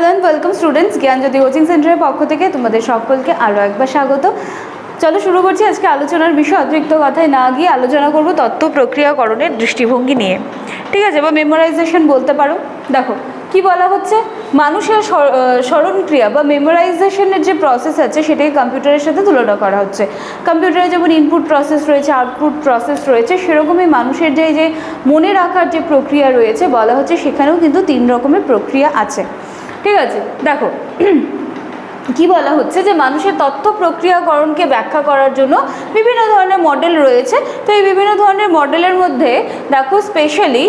Hello and welcome students Gyanjyoti coaching সেন্টারের পক্ষ থেকে তোমাদের সকলকে আরও একবার স্বাগত। চলো শুরু করছি আজকে আলোচনার বিষয়। অতিরিক্ত কথায় না গিয়ে আলোচনা করব তত্ত্ব প্রক্রিয়াকরণের দৃষ্টিভঙ্গি নিয়ে। ঠিক আছে বা মেমোরাইজেশন বলতে পারো। দেখো, কি বলা হচ্ছে? মানুষের স্মরণক্রিয়া বা মেমোরাইজেশনের যে প্রসেস আছে, সেটাকে কম্পিউটারের সাথে তুলনা করা হচ্ছে। কম্পিউটারে যেমন ইনপুট প্রসেস রয়েছে আউটপুট প্রসেস রয়েছে, সেরকমই মানুষের যে যে মনে রাখার যে প্রক্রিয়া রয়েছে, বলা হচ্ছে সেখানেও কিন্তু তিন রকমের প্রক্রিয়া আছে। ঠিক আছে দেখো। কি বলা হচ্ছে যে মানুষের তথ্য প্রক্রিয়াকরণকে ব্যাখ্যা করার জন্য বিভিন্ন ধরনের মডেল রয়েছে। তো এই বিভিন্ন ধরনের মডেলের মধ্যে দেখো স্পেশালি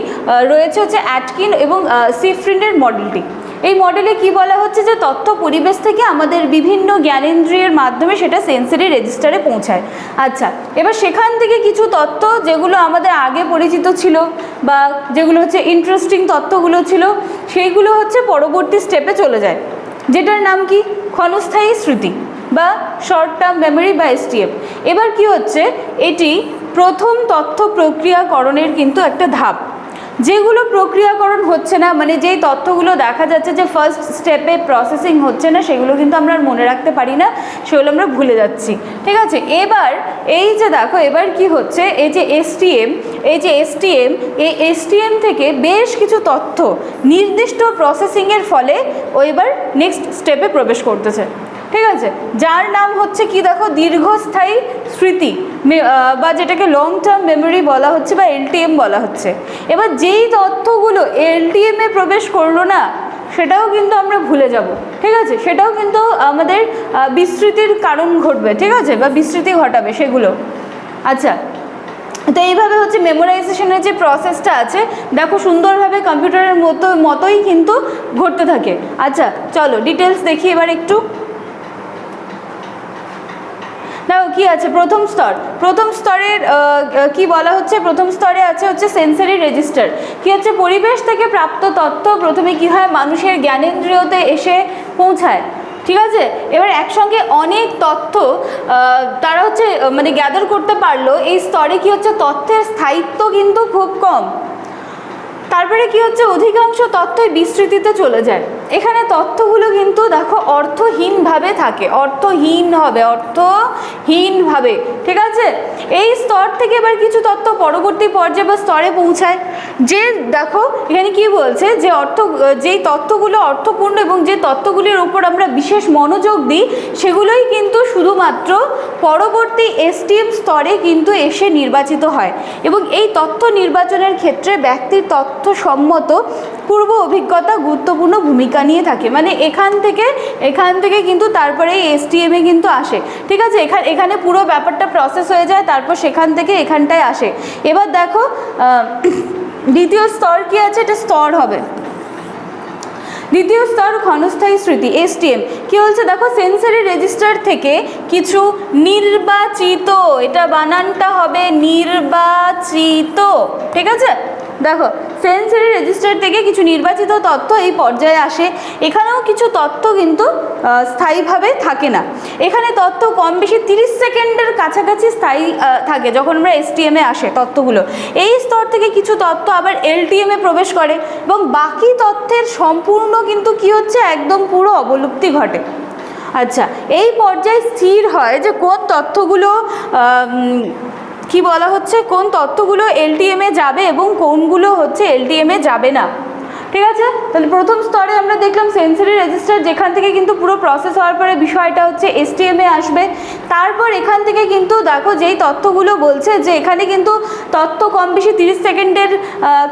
রয়েছে হচ্ছে অ্যাটকিন এবং সিফ্রিনের মডেলটি এই মডেলে কি বলা হচ্ছে যে তথ্য পরিবেশ থেকে আমাদের বিভিন্ন জ্ঞানেন্দ্রিয়ের মাধ্যমে সেটা সেন্সারি রেজিস্টারে পৌঁছায়। আচ্ছা এবার সেখান থেকে কিছু তথ্য যেগুলো আমাদের আগে পরিচিত ছিল বা যেগুলো হচ্ছে ইন্টারেস্টিং তথ্যগুলো ছিল, সেইগুলো হচ্ছে পরবর্তী স্টেপে চলে যায়। যেটার নাম কি? ক্ষণস্থায়ী স্মৃতি বা শর্ট টার্ম মেমোরি বা এসটিএম এবার কি হচ্ছে? এটি প্রথম তথ্য প্রক্রিয়াকরণের কিন্তু একটা ধাপ। যেগুলো প্রক্রিয়াকরণ হচ্ছে না মানে যেই তথ্যগুলো দেখা যাচ্ছে যে ফার্স্ট স্টেপে প্রসেসিং হচ্ছে না, সেগুলো কিন্তু আমরা মনে রাখতে পারি না। সেগুলো আমরা ভুলে যাচ্ছি, ঠিক আছে? এবার এই যে দেখো, এবার কি হচ্ছে? এই যে এসটিএম এই যে এসটিএম এই এসটিএম থেকে বেশ কিছু তথ্য নির্দিষ্ট প্রসেসিংয়ের ফলে ও এবার নেক্সট স্টেপে প্রবেশ করতেছে, ঠিক আছে? যার নাম হচ্ছে কি দেখো? দীর্ঘস্থায়ী স্মৃতি বা যেটাকে লং টার্ম মেমোরি বলা হচ্ছে বা এলটিএম বলা হচ্ছে। এবার যেই তথ্যগুলো এলটিএমে প্রবেশ করল না সেটাও কিন্তু আমরা ভুলে যাব, ঠিক আছে? সেটাও কিন্তু আমাদের বিস্তৃতির কারণ ঘটবে, ঠিক আছে? বা বিস্তৃতি ঘটাবে সেগুলো। আচ্ছা তো এইভাবে হচ্ছে মেমোরাইজেশনের যে প্রসেসটা আছে, দেখো সুন্দরভাবে কম্পিউটারের মতো, মতোই কিন্তু ঘটতে থাকে। আচ্ছা চলো ডিটেলস দেখি এবার একটু। দেখো, কি আছে? প্রথম স্তর। প্রথম স্তরের কি বলা হচ্ছে? প্রথম স্তরে আছে হচ্ছে সেন্সারি রেজিস্টার কি হচ্ছে? পরিবেশ থেকে প্রাপ্ত তথ্য প্রথমে কি হয়? মানুষের জ্ঞানেন্দ্রিয়তে এসে পৌঁছায়। ঠিক আছে? এবার একসঙ্গে অনেক তথ্য তারা হচ্ছে মানে গ্যাদার করতে পারল, এই স্তরে কি হচ্ছে? তথ্যের স্থায়িত্ব কিন্তু খুব কম। তারপরে কি হচ্ছে? অধিকাংশ তথ্যই বিস্তৃতিতে চলে যায়। এখানে তথ্যগুলো কিন্তু দেখো অর্থহীনভাবে থাকে। অর্থহীন হবে অর্থহীনভাবে ঠিক আছে? এই স্তর থেকে এবার কিছু তথ্য পরবর্তী পর্যায়ে বা স্তরে পৌঁছায়। যে দেখো, এখানে কি বলছে? যে অর্থ, যেই তথ্যগুলো অর্থপূর্ণ এবং যে তথ্যগুলির উপর আমরা বিশেষ মনোযোগ দিই, সেগুলোই কিন্তু শুধুমাত্র পরবর্তী এসটিএম স্তরে কিন্তু এসে নির্বাচিত হয়। এবং এই তথ্য নির্বাচনের ক্ষেত্রে ব্যক্তির তথ্যসম্মত পূর্ব অভিজ্ঞতা গুরুত্বপূর্ণ ভূমিকা নিয়ে থাকে। মানে এখান থেকে এখান থেকে কিন্তু তারপরে এই এসটিএমে কিন্তু আসে। ঠিক আছে? এখানে এখানে পুরো ব্যাপারটা প্রসেস হয়ে যায়, তারপর সেখান থেকে এখানটায় আসে। এবার দেখো দ্বিতীয় স্তর কি আছে? এটা স্তর হবে। দ্বিতীয় স্তর ক্ষণস্থায়ী স্মৃতি এসটিএম কি বলছে? দেখো সেন্সারি রেজিস্টার থেকে কিছু নির্বাচিত, এটা বানানটা হবে নির্বাচিত। ঠিক আছে? দেখো সেন্সারি রেজিস্টার থেকে কিছু নির্বাচিত তথ্য এই পর্যায়ে আসে। এখানেও কিছু তথ্য কিন্তু স্থায়ীভাবে থাকে না। এখানে তথ্য কম বেশি তিরিশ সেকেন্ডের কাছাকাছি স্থায়ী থাকে যখন আমরা এসটিএমে আসে তথ্যগুলো। এই স্তর থেকে কিছু তথ্য আবার এলটিএমে প্রবেশ করে এবং বাকি তথ্যের সম্পূর্ণ কিন্তু কি হচ্ছে? একদম পুরো অবলুপ্তি ঘটে। আচ্ছা এই পর্যায়ে স্থির হয় যে কোন তথ্যগুলো কি বলা হচ্ছে? কোন তথ্যগুলো এলটিএমে যাবে এবং কোনগুলো হচ্ছে এলটিএমে যাবে না? ঠিক আছে? তাহলে প্রথম স্তরে আমরা দেখলাম সেন্সারি রেজিস্টার যেখান থেকে কিন্তু পুরো প্রসেস হওয়ার পরে বিষয়টা হচ্ছে এসটিএমে আসবে। তারপর এখান থেকে কিন্তু দেখো যেই তথ্যগুলো বলছে যে এখানে কিন্তু তথ্য কম বেশি তিরিশ সেকেন্ডের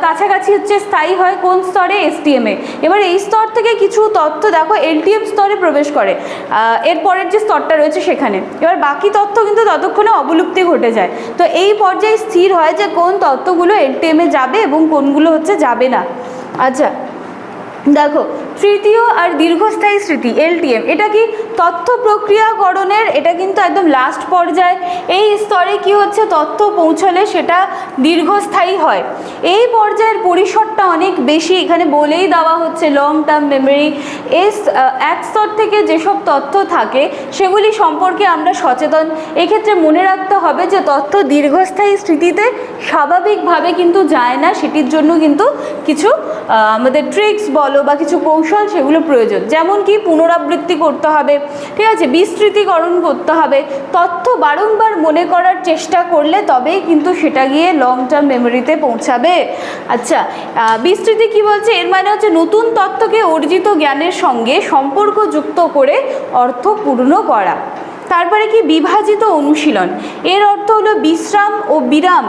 কাছাকাছি হচ্ছে স্থায়ী হয় কোন স্তরে এসটিএমে এবার এই স্তর থেকে কিছু তথ্য দেখো এলটিএম স্তরে প্রবেশ করে। এরপরের যে স্তরটা রয়েছে সেখানে। এবার বাকি তথ্য কিন্তু ততক্ষণে অবলুপ্তি ঘটে যায়। তো এই পর্যায়ে স্থির হয় যে কোন তথ্যগুলো এলটিএমে যাবে এবং কোনগুলো হচ্ছে যাবে না। আচ্ছা দেখো, তৃতীয় আর দীর্ঘস্থায়ী স্মৃতি এলটিএম এটা কি তথ্য প্রক্রিয়াকরণের এটা কিন্তু একদম লাস্ট পর্যায়ে। এই স্তরে কি হচ্ছে? তথ্য পৌঁছলে সেটা দীর্ঘস্থায়ী হয়। এই পর্যায়ের পরিসরটা অনেক বেশি। এখানে বলেই দেওয়া হচ্ছে লং টার্ম মেমোরি এস এক স্তর থেকে যেসব তথ্য থাকে, সেগুলি সম্পর্কে আমরা সচেতন। এক্ষেত্রে মনে রাখতে হবে যে তথ্য দীর্ঘস্থায়ী স্মৃতিতে স্বাভাবিকভাবে কিন্তু যায় না। সেটির জন্য কিন্তু কিছু আমাদের ট্রিক্স বলো বা কিছু কৌশল সেগুলো প্রয়োজন। যেমন কি পুনরাবৃত্তি করতে হবে, ঠিক আছে? বিস্তৃতিকরণ করতে হবে। তথ্য বারংবার মনে করার চেষ্টা করলে তবেই কিন্তু সেটা গিয়ে লং টার্ম মেমোরিতে পৌঁছাবে। আচ্ছা বিস্তৃতি কি বলছে? এর মানে হচ্ছে নতুন তথ্যকে অর্জিত জ্ঞানের সঙ্গে সম্পর্ক যুক্ত করে অর্থপূর্ণ করা। তারপরে কি বিভাজিত অনুশীলন? এর অর্থ হলো বিশ্রাম ও বিরাম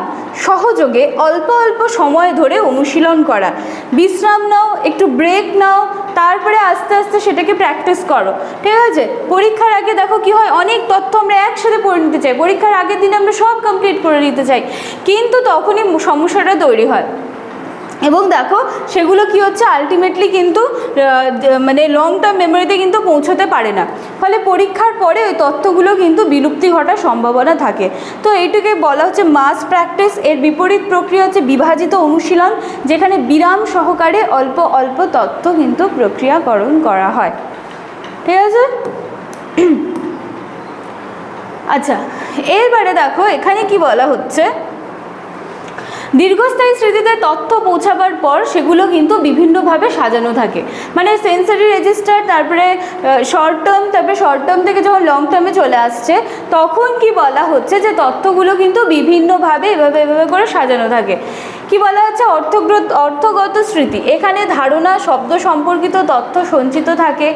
সহযোগে অল্প অল্প সময় ধরে অনুশীলন করা। বিশ্রাম নাও, একটু ব্রেক নাও, তারপরে আস্তে আস্তে সেটাকে প্র্যাকটিস করো। ঠিক আছে? পরীক্ষার আগে দেখো কি হয়, অনেক তথ্য আমরা একসাথে পড়ে নিতে চাই। পরীক্ষার আগের দিনে আমরা সব কমপ্লিট করে নিতে চাই। কিন্তু তখনই সমস্যাটা তৈরি হয়। এবং দেখো, সেগুলো কি হচ্ছে? আলটিমেটলি কিন্তু মানে লং টার্ম মেমোরিতে কিন্তু পৌঁছতে পারে না। ফলে পরীক্ষার পরে ওই তথ্যগুলো কিন্তু বিলুপ্তি ঘটার সম্ভাবনা থাকে। তো এইটাকে বলা হচ্ছে মাস প্র্যাকটিস এর বিপরীত প্রক্রিয়া হচ্ছে বিভাজিত অনুশীলন, যেখানে বিরাম সহকারে অল্প অল্প তথ্য কিন্তু প্রক্রিয়াকরণ করা হয়। ঠিক আছে? আচ্ছা এরবারে দেখো, এখানে কি বলা হচ্ছে? দীর্ঘস্থায়ী স্মৃতিতে তথ্য পৌঁছাবার পর সেগুলো কিন্তু বিভিন্নভাবে সাজানো থাকে। মানে সেন্সারি রেজিস্টার তারপরে শর্ট টার্ম তারপরে শর্ট টার্ম থেকে যখন লং টার্মে চলে আসছে, তখন কি বলা হচ্ছে যে তথ্যগুলো কিন্তু বিভিন্নভাবে এভাবে এভাবে করে সাজানো থাকে। কি বলা হচ্ছে? অর্থগ্রত অর্থগত স্মৃতি। এখানে ধারণা, শব্দ সম্পর্কিত তথ্য সঞ্চিত থাকে।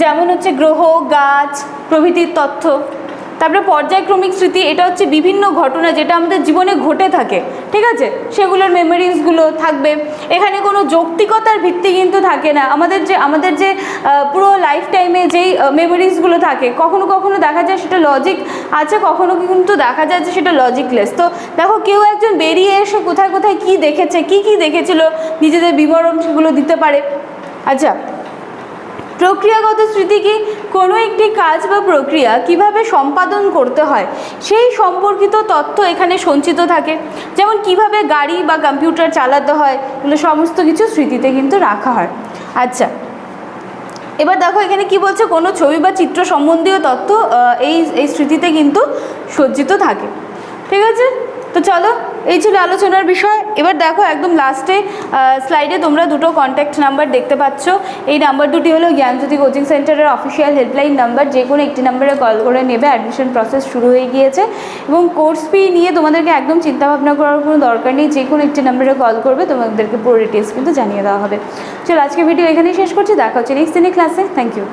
যেমন হচ্ছে গ্রহ, গাছ, প্রভৃতির তথ্য। তারপরে পর্যায়ক্রমিক স্মৃতি, এটা হচ্ছে বিভিন্ন ঘটনা যেটা আমাদের জীবনে ঘটে থাকে, ঠিক আছে? সেগুলোর মেমোরিজগুলো থাকবে। এখানে কোনো যৌক্তিকতার ভিত্তি কিন্তু থাকে না। আমাদের যে আমাদের যে পুরো লাইফ টাইমে যেই মেমোরিজগুলো থাকে, কখনো কখনো দেখা যায় সেটা লজিক আছে, কখনো কিন্তু দেখা যায় যে সেটা লজিকলেস তো দেখো, কেউ একজন বেরিয়ে এসে কোথায় কোথায় কি দেখেছে, কি কি দেখেছিল, নিজেদের বিবরণ সেগুলো দিতে পারে। আচ্ছা প্রক্রিয়াগত স্মৃতি কি কোনো একটি কাজ বা প্রক্রিয়া কীভাবে সম্পাদন করতে হয়? সেই সম্পর্কিত তথ্য এখানে সঞ্চিত থাকে। যেমন কীভাবে গাড়ি বা কম্পিউটার চালাতে হয়, এগুলো সমস্ত কিছু স্মৃতিতে কিন্তু রাখা হয়। আচ্ছা এবার দেখো এখানে কি বলছে, কোনো ছবি বা চিত্র সম্বন্ধীয় তথ্য এই এই স্মৃতিতে কিন্তু সজ্জিত থাকে। ঠিক আছে? তো চলো এই ছিল আলোচনার বিষয়। এবার দেখো একদম লাস্টে স্লাইডে তোমরা দুটো কন্ট্যাক্ট নাম্বার দেখতে পাচ্ছ। এই নাম্বার দুটি হলো জ্ঞানজ্যোতি কোচিং সেন্টারের অফিসিয়াল হেল্পলাইন নাম্বার যে কোনো একটি নাম্বারে কল করে নেবে। অ্যাডমিশন প্রসেস শুরু হয়ে গিয়েছে এবং কোর্স ফি নিয়ে তোমাদেরকে একদম চিন্তাভাবনা করার কোনো দরকার নেই। যে কোনো একটি নাম্বারে কল করবে, তোমাদেরকে পুরো ডিটেলস কিন্তু জানিয়ে দেওয়া হবে। চলো আজকে ভিডিও এখানেই শেষ করছি। দেখা হচ্ছে নেক্সট দিনের ক্লাসে থ্যাংক ইউ